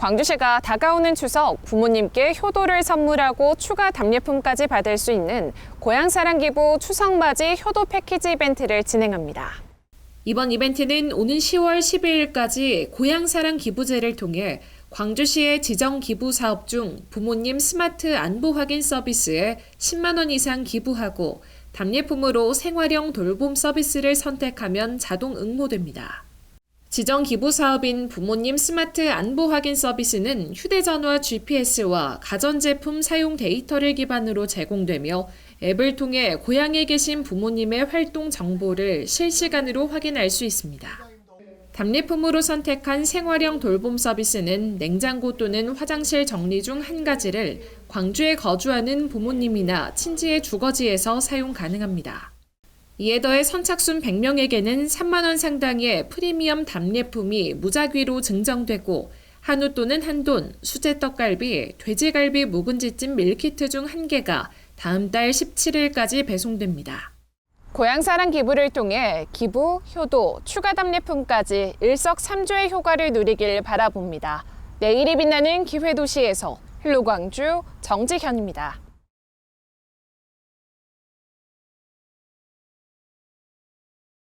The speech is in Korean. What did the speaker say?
광주시가 다가오는 추석 부모님께 효도를 선물하고 추가 답례품까지 받을 수 있는 고향사랑 기부 추석맞이 효도 패키지 이벤트를 진행합니다. 이번 이벤트는 오는 10월 12일까지 고향사랑 기부제를 통해 광주시의 지정 기부 사업 중 부모님 스마트 안부 확인 서비스에 10만 원 이상 기부하고 답례품으로 생활형 돌봄 서비스를 선택하면 자동 응모됩니다. 지정 기부 사업인 부모님 스마트 안부 확인 서비스는 휴대전화 GPS와 가전제품 사용 데이터를 기반으로 제공되며 앱을 통해 고향에 계신 부모님의 활동 정보를 실시간으로 확인할 수 있습니다. 답례품으로 선택한 생활형 돌봄 서비스는 냉장고 또는 화장실 정리 중 한 가지를 광주에 거주하는 부모님이나 친지의 주거지에서 사용 가능합니다. 이에 더해 선착순 100명에게는 3만 원 상당의 프리미엄 답례품이 무작위로 증정되고 한우 또는 한돈, 수제 떡갈비, 돼지갈비 묵은지찜 밀키트 중 한 개가 다음 달 17일까지 배송됩니다. 고향사랑 기부를 통해 기부, 효도, 추가 답례품까지 일석삼조의 효과를 누리길 바라봅니다. 내일이 빛나는 기회도시에서 힐로광주 정지현입니다.